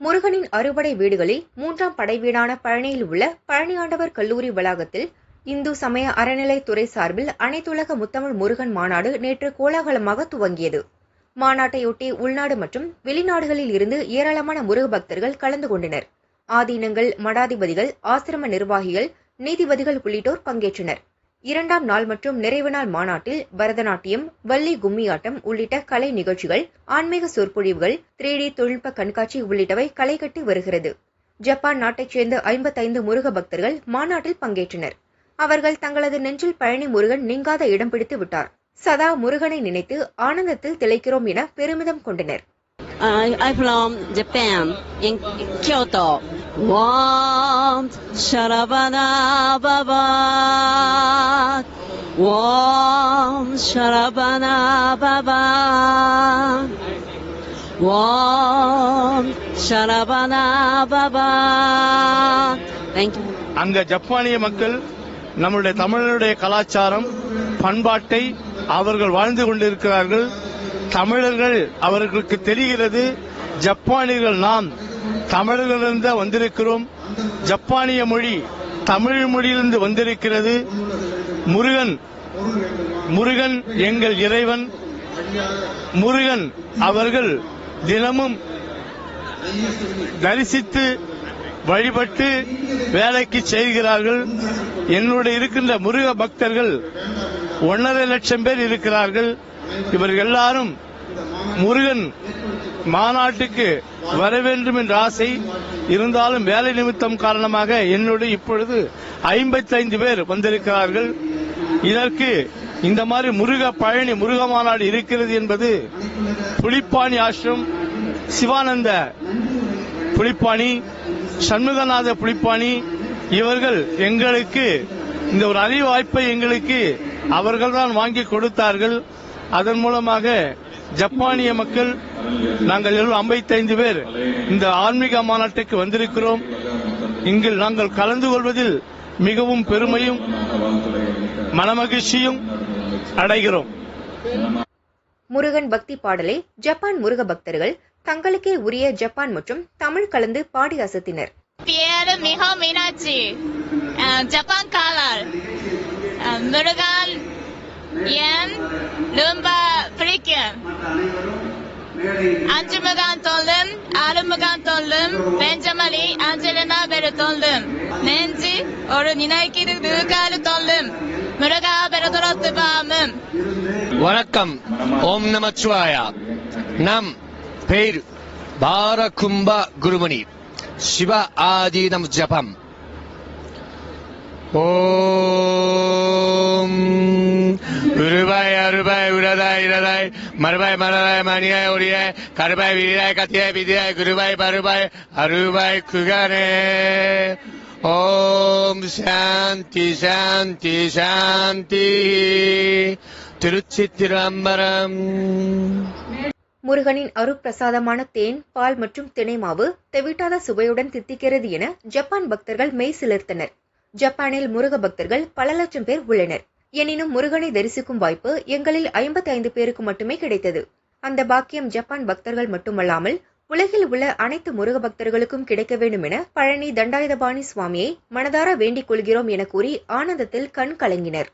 முருகனின் அறுபடை வீடுகளில் மூன்றாம் படை வீடான பழனியில் உள்ள பழனியாண்டவர் கல்லூரி வளாகத்தில் இந்து சமய அறநிலைத்துறை சார்பில் அனைத்துலக முத்தமிழ் முருகன் மாநாடு நேற்று கோலாகலமாக துவங்கியது. மாநாட்டையொட்டி உள்நாடு மற்றும் வெளிநாடுகளில் இருந்து ஏராளமான முருக பக்தர்கள் கலந்து கொண்டனர். ஆதீனங்கள் மடாதிபதிகள் ஆசிரம நிர்வாகிகள் நீதிபதிகள் உள்ளிட்டோர் பங்கேற்றனர். இரண்டாம் நாள் மற்றும் நிறைவு நாள் மாநாட்டில் பரதநாட்டியம் வள்ளி கும்மியாட்டம் உள்ளிட்ட கலை நிகழ்ச்சிகள் ஆன்மீக சொற்பொழிவுகள் த்ரீ டி தொழில்நுட்ப கண்காட்சி உள்ளிட்டவை களை கட்டி வருகிறது. ஜப்பான் நாட்டைச் சேர்ந்த ஐம்பத்தைந்து முருக பக்தர்கள் மாநாட்டில் பங்கேற்றனர். அவர்கள் தங்களது நெஞ்சில் பழனி முருகன் நீங்காத இடம் பிடித்து விட்டார். சதா முருகனை நினைத்து ஆனந்தத்தில் திளைக்கிறோம் என பெருமிதம் கொண்டனர். I, I'm from Japan, in Kyoto. Want Sharavana Baba. Want Sharavana Baba. Want Sharavana Baba. Thank you. அங்க ஜப்பானிய மக்கள் நம்முடைய தமிழருடைய கலாச்சாரம் பண்பாட்டை அவர்கள் வாழ்ந்து கொண்டிருக்கிறார்கள் தமிழர்கள் அவர்களுக்கு தெரிகிறது ஜப்பானியர்கள் நாம் தமிழிலிருந்து வந்திருக்கிறோம். ஜப்பானிய மொழி தமிழ் மொழியிலிருந்து வந்திருக்கிறது. முருகன் முருகன் எங்கள் இறைவன். முருகன் அவர்கள் தினமும் தரிசித்து வழிபட்டு வேலைக்கு செய்கிறார்கள். என்னுடைய இருக்கின்ற முருக பக்தர்கள் ஒன்றரை லட்சம் பேர் இருக்கிறார்கள். இவர்கள் எல்லாரும் முருகன் மாநாட்டுக்கு வர வேண்டும் என்ற ஆசை இருந்தாலும் வேலை நிமித்தம் காரணமாக என்னோடு இப்பொழுது ஐம்பத்தைந்து பேர் வந்திருக்கிறார்கள். இதற்கு இந்த மாதிரி முருக பழனி முருக மாநாடு இருக்கிறது என்பது புலிப்பாணி ஆசிரம் சிவானந்த புலிப்பாணி சண்முகநாத புலிப்பாணி இவர்கள் எங்களுக்கு இந்த ஒரு அறிவாய்ப்பை எங்களுக்கு அவர்கள்தான் வாங்கி கொடுத்தார்கள். அதன் மூலமாக ஜப்பானிய மக்கள் நாங்கள் எல்லாம் ஐம்பத்தைந்து பேர் இந்த ஆன்மீக மாநாட்டுக்கு வந்திருக்கிறோம். இங்கு நாங்கள் கலந்து கொள்வதில் மிகவும் பெருமையும் மனமகிழ்ச்சியும் அடைகிறோம். முருகன் பக்தி பாடலை ஜப்பான் முருக பக்தர்கள் தங்களுக்கே உரிய ஜப்பான் மற்றும் தமிழ் கலந்து பாடி அசத்தினர். Pierre Miho Minachi, uh, Japan color, uh, Murugan, Yen, Lumba Frikin, Anjumugan Tolum, Alumugan Tolum, Benjamali, Angelina Bertolum, Nenji, or Ninaiki Dugal Tolum, Muruga Bertolotubamum. வணக்கம் ஓம் நமச்சிவாயா நம் பெயர் பாரகும்ப குருமணி சிவ ஆதீனம் ஜபம் ஓம் உருபாய் அருபாய் உரதாய் இரதாய் மறுபாய் மரதாய் மணியாய் ஒளியாய் கருபாய் விரியாய் கத்தியாய் விதியாய் குருவாய் பருபாய் அருபாய் குகனே. ஓம் சாந்தி சாந்தி சாந்தி. திருச்சித்திரம்பரம் முருகனின் அருப்பிரசாதமான தேன் பால் மற்றும் தினை மாவு தெவிட்டாத சுவையுடன் தித்திக்கிறது என ஜப்பான் பக்தர்கள் மெய் சிலிர்த்தனர். ஜப்பானில் முருக பக்தர்கள் பல லட்சம் பேர் உள்ளனர். எனினும் முருகனை தரிசிக்கும் வாய்ப்பு எங்களில் ஐம்பத்தி ஐந்து பேருக்கு மட்டுமே கிடைத்தது. அந்த பாக்கியம் ஜப்பான் பக்தர்கள் மட்டுமல்லாமல் உலகில் உள்ள அனைத்து முருக பக்தர்களுக்கும் கிடைக்க வேண்டும் என பழனி தண்டாயுதபாணி சுவாமியை மனதார வேண்டிக் கொள்கிறோம் என கூறி ஆனந்தத்தில் கண் கலங்கினர்.